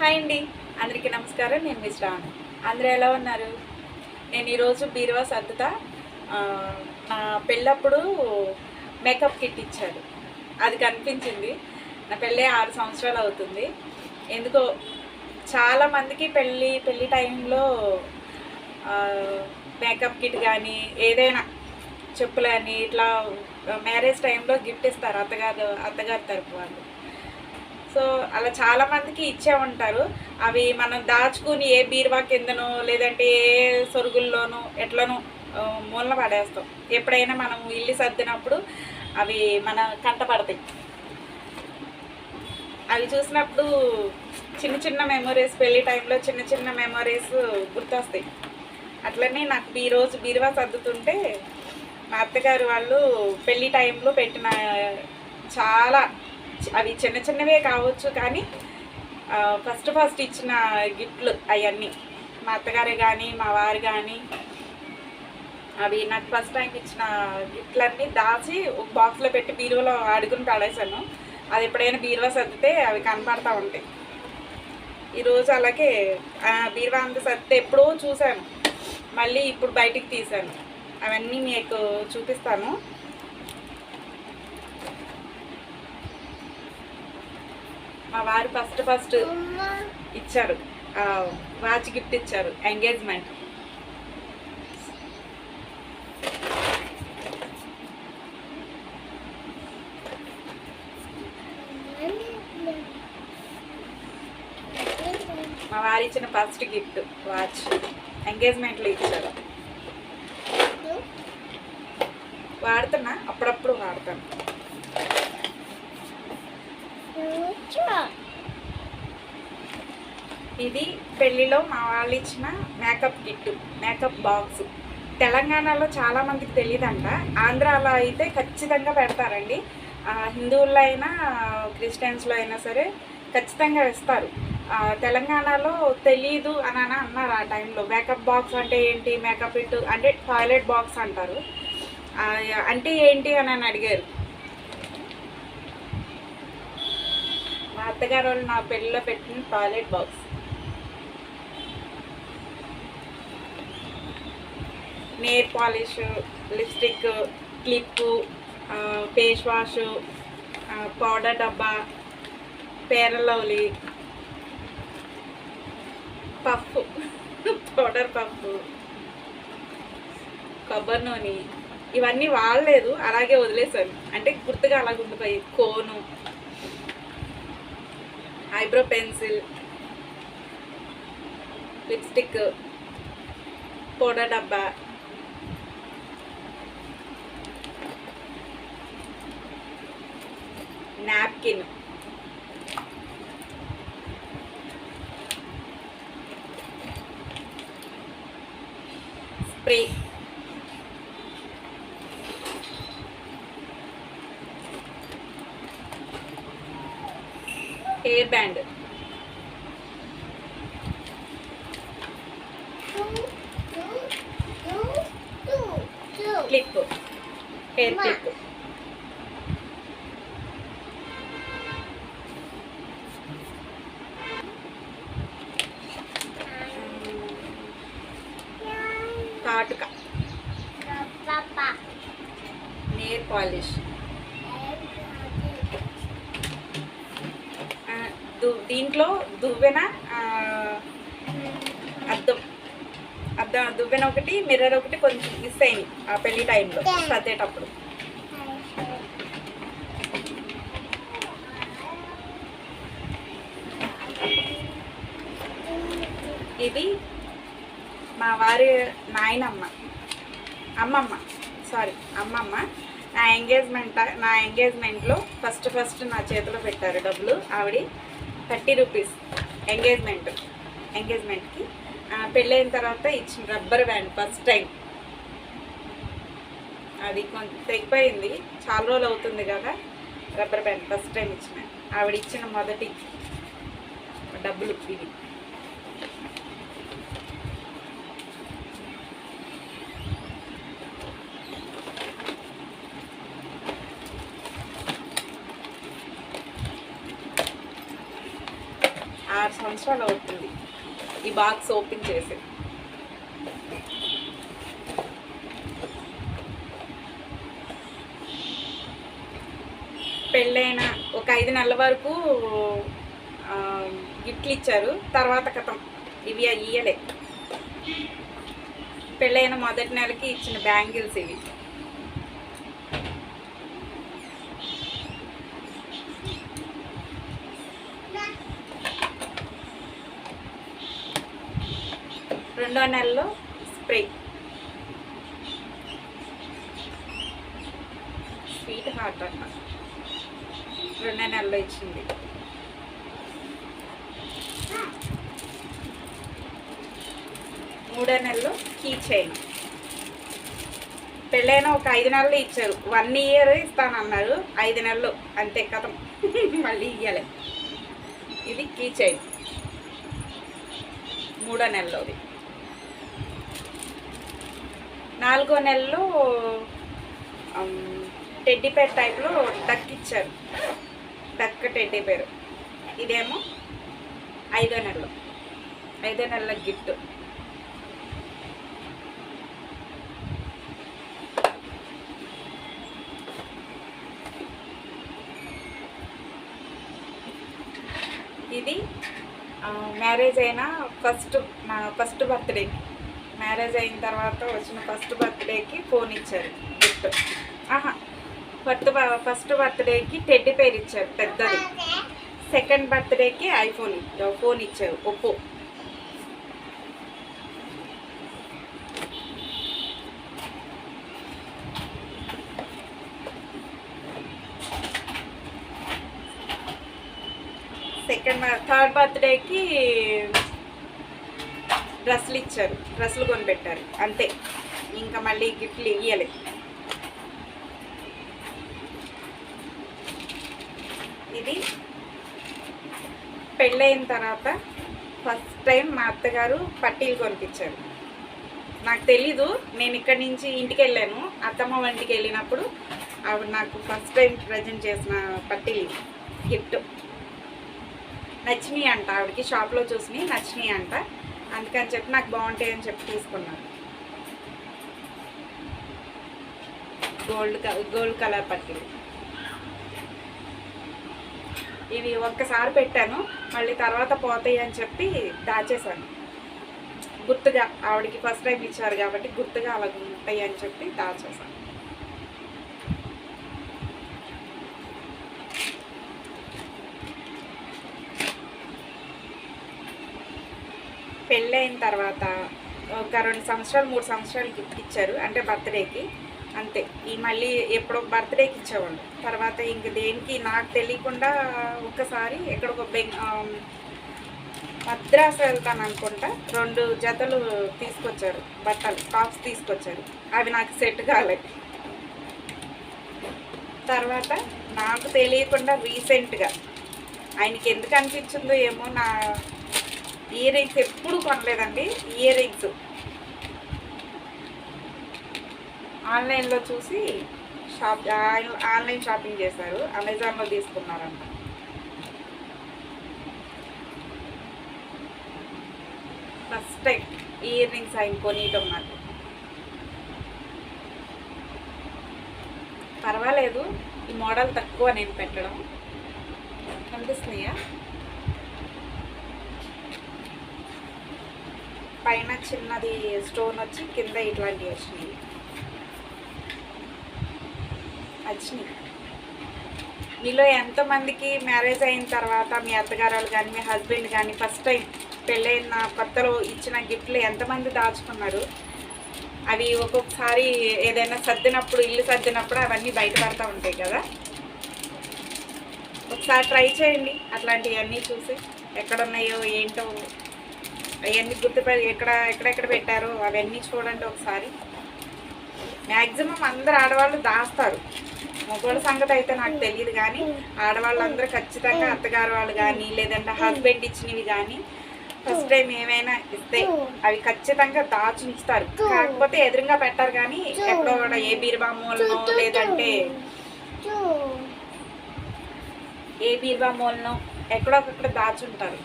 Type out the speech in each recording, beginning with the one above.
Hi అండి. అందరికీ నమస్కారం. నేను మిస్ అందరూ ఎలా ఉన్నారు? నేను ఈరోజు బీరువా సర్దుతా. నా పెళ్ళప్పుడు మేకప్ కిట్ ఇచ్చారు. అది కనిపించింది. నా పెళ్ళే ఆరు సంవత్సరాలు అవుతుంది. ఎందుకో చాలామందికి పెళ్ళి పెళ్ళి టైంలో మేకప్ కిట్ కానీ ఏదైనా చెప్పులు కానీ ఇట్లా మ్యారేజ్ టైంలో గిఫ్ట్ ఇస్తారు అత్తగారు అత్తగారు తరపు వాళ్ళు. సో అలా చాలామందికి ఇచ్చే ఉంటారు. అవి మనం దాచుకుని ఏ బీరువా కిందనో లేదంటే ఏ సొరుగుల్లోనో ఎట్లనో మూలన పడేస్తాం. ఎప్పుడైనా మనం ఇల్లు సర్దినప్పుడు అవి మన కంట పడతాయి. అవి చూసినప్పుడు చిన్న చిన్న మెమొరీస్ పెళ్ళి టైంలో చిన్న చిన్న మెమొరీస్ గుర్తొస్తాయి. అట్లనే నాకు ఈ రోజు బీరువా సర్దుతుంటే మా అత్తగారు వాళ్ళు పెళ్ళి టైంలో పెట్టిన చాలా అవి చిన్న చిన్నవే కావచ్చు కానీ ఫస్ట్ ఫస్ట్ ఇచ్చిన గిఫ్ట్లు అవన్నీ. మా అత్తగారే కానీ మా వారు కానీ అవి నాకు ఫస్ట్ టైం ఇచ్చిన గిఫ్ట్లన్నీ దాచి ఒక బాక్స్లో పెట్టి బీరువాలో అడుగుని పడేసాను అది ఎప్పుడైనా బీరువా సర్దితే అవి కనపడతా ఉంటాయి. ఈరోజు అలాగే బీరువా అంత సర్దితే ఎప్పుడో చూశాను. మళ్ళీ ఇప్పుడు బయటికి తీశాను. అవన్నీ మీకు చూపిస్తాను. మా వారు ఫస్ట్ ఫస్ట్ ఇచ్చారు. వాచ్ గిఫ్ట్ ఇచ్చారు ఎంగేజ్మెంట్. మా వారు ఇచ్చిన ఫస్ట్ గిఫ్ట్ వాచ్ ఎంగేజ్మెంట్లో ఇచ్చారు. వాడుతున్నా అప్పుడప్పుడు వాడతాను. ఇది పెళ్ళిలో మా వాళ్ళు ఇచ్చిన మేకప్ కిట్ మేకప్ బాక్స్. తెలంగాణలో చాలా మందికి తెలియదంట ఆంధ్రాలో అయితే ఖచ్చితంగా పెడతారండి. హిందువుల్లో అయినా క్రిస్టియన్స్లో అయినా సరే ఖచ్చితంగా ఇస్తారు తెలంగాణలో తెలీదు అని అని అన్నారు ఆ టైంలో. మేకప్ బాక్స్ అంటే ఏంటి మేకప్ ఇట్ అంటే టాయిలెట్ బాక్స్ అంటారు. అంటే ఏంటి అని అని అడిగారు. మా అత్తగారు వాళ్ళు నా పెళ్ళిలో పెట్టిన toilet box. Nail polish lipstick clip face wash powder డబ్బా పేరలౌలి పఫ్ పౌడర్ పఫ్ కొబ్బరి నూనె ఇవన్నీ వాడలేదు అలాగే వదిలేసాను అంటే గుర్తుగా అలాగ ఉండిపోయి కోను ఐబ్రో పెన్సిల్ లిప్స్టిక్ పౌడర్ డబ్బా napkin spray hair band clip hair clip కాటుక నేర్ పాలిష్ ఆ, దు- దీంట్లో దువ్వెన అద్దం. అద్దం దువ్వెన ఒకటి మిర్రర్ ఒకటి కొంచెం మిస్ అయింది ఆ పెళ్ళి టైంలో సర్దేటప్పుడు ఇది మా వారి నాయనమ్మ. అమ్మమ్మ సారీ అమ్మమ్మ. నా ఎంగేజ్మెంట్ నా ఎంగేజ్మెంట్లో ఫస్ట్ ఫస్ట్ నా చేతిలో పెట్టారు డబ్బులు ఆవిడ. థర్టీ రూపీస్ ఎంగేజ్మెంట్ ఎంగేజ్మెంట్కి. పెళ్ళైన తర్వాత ఇచ్చిన రబ్బర్ బ్యాండ్ ఫస్ట్ టైం. అది కొంచెం తెగిపోయింది. చాలా రోజులు అవుతుంది కదా రబ్బర్ బ్యాండ్ ఫస్ట్ టైం ఇచ్చిన. ఆవిడ ఇచ్చిన మొదటి డబ్బులు ఇవి. ఆరు సంవత్సరాలు అవుతుంది. ఈ బాక్స్ ఓపెన్ చేసి. పెళ్ళైన ఒక ఐదు నెలల వరకు గిఫ్ట్లు ఇచ్చారు. తర్వాత కథం. ఇవి ఇయ్యలే పెళ్ళైన మొదటి నెలకి ఇచ్చిన బ్యాంగిల్స్ ఇవి. రెండో నెలలో స్ప్రే. స్వీట్ హార్ట్ అన్న. రెండో నెలలో ఇచ్చింది. మూడో నెలలో కీ చైన్. పెళ్ళైన ఒక ఐదు నెలలు ఇచ్చారు. వన్ ఇయర్ ఇస్తానన్నారు. ఐదు నెలలు. అంతే కథ. మళ్ళీ ఇయ్యాలి. ఇది కీ చైన్. మూడో నెలలోది. నాలుగో నెలలో టెడ్డీ పేర్ టైప్లో డక్ ఇచ్చారు డక్ టెడ్డీ పేరు. ఇదేమో ఐదో నెలలో. ఐదో నెలల గిఫ్ట్ ఇది మ్యారేజ్ అయిన ఫస్ట్ నా ఫస్ట్ బర్త్డేకి మ్యారేజ్ అయిన తర్వాత వచ్చిన ఫస్ట్ బర్త్డేకి ఫోన్ ఇచ్చారు గిఫ్ట్. ఆహా ఫస్ట్ ఫస్ట్ బర్త్డేకి టెడ్డీ పేరు ఇచ్చారు పెద్దది. సెకండ్ బర్త్డేకి ఐఫోన్ ఫోన్ ఇచ్చారు ఒప్పో. సెకండ్ థర్డ్ బర్త్డేకి డ్రెస్సులు ఇచ్చారు. డ్రెస్సులు కొనిపెట్టారు. అంతే. ఇంకా మళ్ళీ గిఫ్ట్లు ఇవ్వాలి ఇది పెళ్ళైన తర్వాత ఫస్ట్ టైం మా అత్తగారు పట్టీలు కొనిపించారు. నాకు తెలీదు. నేను ఇక్కడి నుంచి ఇంటికి వెళ్ళాను అత్తమ్మ వంటికి వెళ్ళినప్పుడు ఆవిడ నాకు ఫస్ట్ టైం ప్రజెంట్ చేసిన పట్టీలు గిఫ్ట్. నచ్చినాయి అంట. ఆవిడకి షాప్లో చూసినాయి నచ్చినాయి అంట. అందుకని చెప్పి నాకు బాగుంటాయి అని చెప్పి తీసుకున్నాను. గోల్డ్ గోల్డ్ కలర్ పట్టీలు. ఇవి ఒక్కసారి పెట్టాను మళ్ళీ తర్వాత పోతాయి అని చెప్పి దాచేశాను. గుర్తుగా ఆవిడకి ఫస్ట్ టైం ఇచ్చారు కాబట్టి గుర్తుగా అలా ఉంటాయి అని చెప్పి దాచేశాను. పెళ్ళైన తర్వాత ఒక రెండు సంవత్సరాలు మూడు సంవత్సరాలు గిఫ్ట్ ఇచ్చారు. అంటే బర్త్డేకి. అంతే. ఈ మళ్ళీ ఎప్పుడో బర్త్డేకి ఇచ్చేవాళ్ళు. తర్వాత ఇంక దేనికి నాకు తెలియకుండా ఒక్కసారి ఒక బెంగ్ మద్రాసు వెళ్తాను అనుకుంటా. రెండు జతలు తీసుకొచ్చారు. బట్టలు టాప్స్ తీసుకొచ్చారు. అవి నాకు సెట్ కాలేదు తర్వాత నాకు తెలియకుండా రీసెంట్గా ఆయనకి ఎందుకు అనిపించిందో ఏమో నా ఇయర్ రింగ్స్ ఎప్పుడు కొనలేదండి. ఇయర్ రింగ్స్ ఆన్లైన్లో చూసి షాప్ ఆన్లైన్ షాపింగ్ చేశారు. అమెజాన్లో తీసుకున్నారంట. ఫస్ట్ టైం ఇయర్ రింగ్స్ ఆయన కొనియటం నాకు. పర్వాలేదు. ఈ మోడల్ తక్కువ నేను పెట్టడం. కనిపిస్తున్నాయా? పైన చిన్నది స్టోన్ వచ్చి కింద ఇట్లాంటివి వచ్చినాయి వచ్చినాయి. మీలో ఎంతమందికి మ్యారేజ్ అయిన తర్వాత మీ అత్తగారు కానీ మీ హస్బెండ్ కానీ ఫస్ట్ టైం పెళ్ళైన కొత్తలో ఇచ్చిన గిఫ్ట్లు ఎంతమంది దాచుకున్నారు? అవి ఒక్కొక్కసారి ఏదైనా సర్దినప్పుడు ఇల్లు సర్దినప్పుడు అవన్నీ బయటపడతా ఉంటాయి కదా? ఒకసారి ట్రై చేయండి అట్లాంటివన్నీ చూసి ఎక్కడున్నాయో ఏంటో అవన్నీ గుర్తుపెట్టి ఎక్కడ ఎక్కడెక్కడ పెట్టారో అవన్నీ చూడండి ఒకసారి. మ్యాక్సిమం అందరు ఆడవాళ్ళు దాస్తారు. మగవాళ్ళ సంగతి అయితే నాకు తెలియదు కానీ ఆడవాళ్ళందరూ ఖచ్చితంగా అత్తగారు వాళ్ళు కానీ లేదంటే హస్బెండ్ ఇచ్చినవి కానీ ఫస్ట్ టైం ఏమైనా ఇస్తే అవి ఖచ్చితంగా దాచుంచుతారు కాకపోతే ఎదురుగా పెట్టారు కానీ ఎక్కడో కూడా ఏ బీరువా మూలనో లేదంటే ఏ బీరువా మూలనో ఎక్కడో ఒకక్కడ దాచుంటారు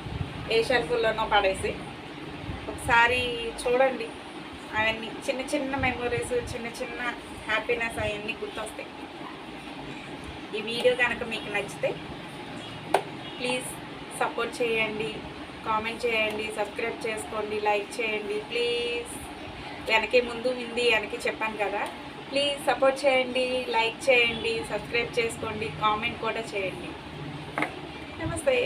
ఏ షెల్ఫ్లోనో పడేసి. ఒకసారి చూడండి. అవన్నీ చిన్న చిన్న మెమొరీస్ చిన్న చిన్న హ్యాపీనెస్ అవన్నీ గుర్తొస్తాయి. ఈ వీడియో కనుక మీకు నచ్చితే ప్లీజ్ సపోర్ట్ చేయండి కామెంట్ చేయండి సబ్స్క్రైబ్ చేసుకోండి లైక్ చేయండి ప్లీజ్ వెనకే ముందు ఉంది వెనకే చెప్పాను కదా. ప్లీజ్ సపోర్ట్ చేయండి లైక్ చేయండి సబ్స్క్రైబ్ చేసుకోండి కామెంట్ కూడా చేయండి. నమస్తే.